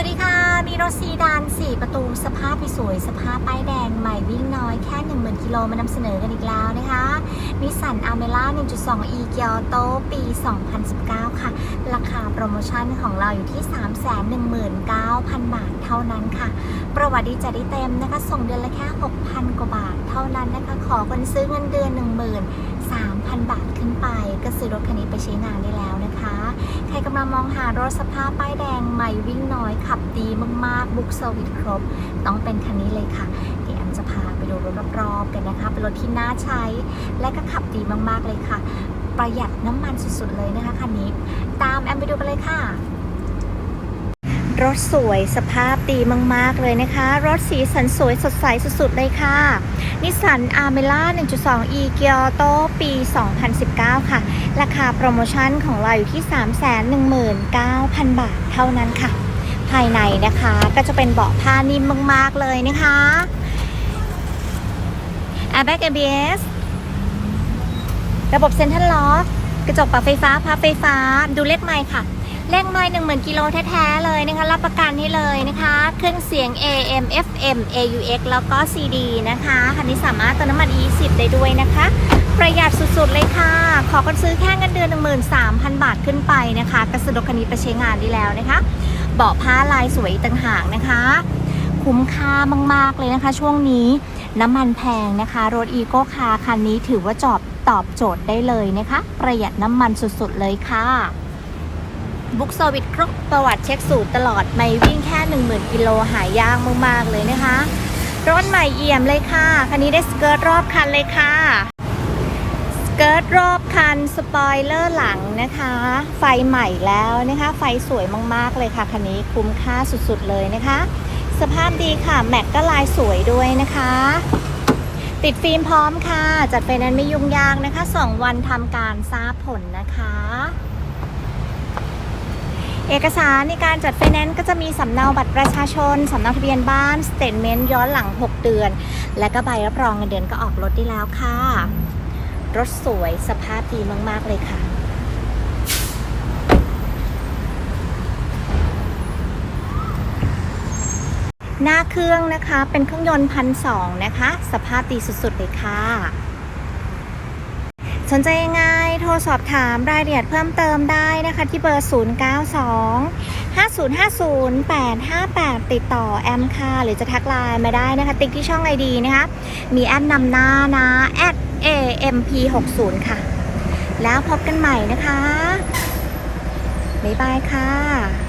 วัสดีค่ะ มีรถซีดาน4ประตูสภาพสวยสภาพป้ายแดงใหม่วิ่งน้อยแค่ 10,000กิโลมานำเสนอกันอีกแล้วนะคะนิสสันอาเมล่า 1.2 e เกียวโตปี 2019 ค่ะ ราคาโปรโมชั่นของเราอยู่ที่ 319,000 บาทเท่านั้นค่ะ ประวัติดีจัดได้เต็มนะคะ ส่งเดือนละแค่ 6,000 กว่าบาทเท่านั้นนะคะ ขอคนซื้อเงินเดือน 5,000 บาทขึ้นไป ก็ซื้อรถคันนี้ไปใช้งานได้แล้วนะคะ ใครกำลังมองหารถสภาพป้ายแดงใหม่วิ่งน้อยขับดีมากๆ บุ๊กเซอร์วิสครบ ต้องเป็นคันนี้เลยค่ะ เดี๋ยวแอมจะพาไปดูรถรอบๆกันนะคะ เป็นรถที่น่าใช้ และก็ขับดีมากๆเลยค่ะ ประหยัดน้ำมันสุดๆเลยนะคะคันนี้ ตามแอมไปดูกันเลยค่ะ รถสวยสภาพดีมาก ๆ เลยนะคะ รถสีสันสวยสดใสสุด ๆ เลยค่ะ นิสสันอาร์เมล่า 1.2 e เกียวโตปี 2019 ค่ะ ราคาโปรโมชั่นของเราอยู่ที่ 319,000 บาทเท่านั้นค่ะ ภายในนะคะก็จะเป็นเบาะผ้านิ่มมาก ๆ เลยนะคะ Airbag ABS ระบบเซ็นทรัลล็อกกระจกปรับไฟฟ้าพับไฟฟ้าดูเลขไมค์ค่ะ เลขไมค์10,000กิโลแท้ๆเลยนะคะ รับประกันให้เลยนะคะ เครื่องเสียง AM FM AUX แล้วก็ CD นะคะคันนี้สามารถเติมน้ำมัน E10 ได้ด้วยนะคะ ประหยัดสุดๆเลยค่ะ ขอกันซื้อแค่เงินเดือน 13,000 บาทขึ้นไปนะคะกระสุดคันนี้ไปใช้งานได้แล้วนะคะ เบาะผ้าลายสวยต่างหากนะคะ คุ้มค่ามากๆเลยนะคะ ช่วงนี้น้ำมันแพงนะคะรถอีโก้คาคันนี้ถือว่าจอบตอบโจทย์ได้เลยนะคะ ประหยัดน้ำมันสุดๆเลยค่ะ บุ๊กเซอร์วิสครบประวัติเช็คสูตรตลอดไม่วิ่งแค่ 10,000 กิโลหายากมาก ๆ เลยนะคะ รถใหม่เอี่ยมเลยค่ะ คันนี้ได้สเกิร์ตรอบคันเลยค่ะ สเกิร์ตรอบคันสปอยเลอร์หลังนะคะ ไฟใหม่แล้วนะคะ ไฟสวยมาก ๆ เลยค่ะ คันนี้คุ้มค่าสุด ๆ เลยนะคะ สภาพดีค่ะ แม็กก็ลายสวยด้วยนะคะติดฟิล์มพร้อมค่ะ จัดไฟแนนซ์ไม่ยุ่งยากนะคะ 2 วันทำการทราบผลนะคะ เอกสารในการจัดไฟแนนซ์ก็จะมีสำเนาบัตรประชาชน สำเนาทะเบียนบ้าน สเตทเมนต์ย้อนหลัง 6 เดือน และก็ใบรับรองเงินเดือนก็ออกรถได้แล้วค่ะ รถสวยสภาพดีมาก ๆ เลยค่ะหน้าเครื่องนะคะเป็นเครื่องยนต์พันสองนะคะ สภาพดีสุดๆเลยค่ะ สนใจยังไง รสอบถามรายละเอียดเพิ่มเติมได้นะคะที่เบอร์ 092 5050 858 ติดต่อแอมค่ะ หรือจะทักไลน์มาได้นะคะ ติ๊กที่ช่องไอดีนะคะ มีแอดนำหน้านะ @amp60 ค่ะ แล้วพบกันใหม่นะคะ บ๊ายบายค่ะ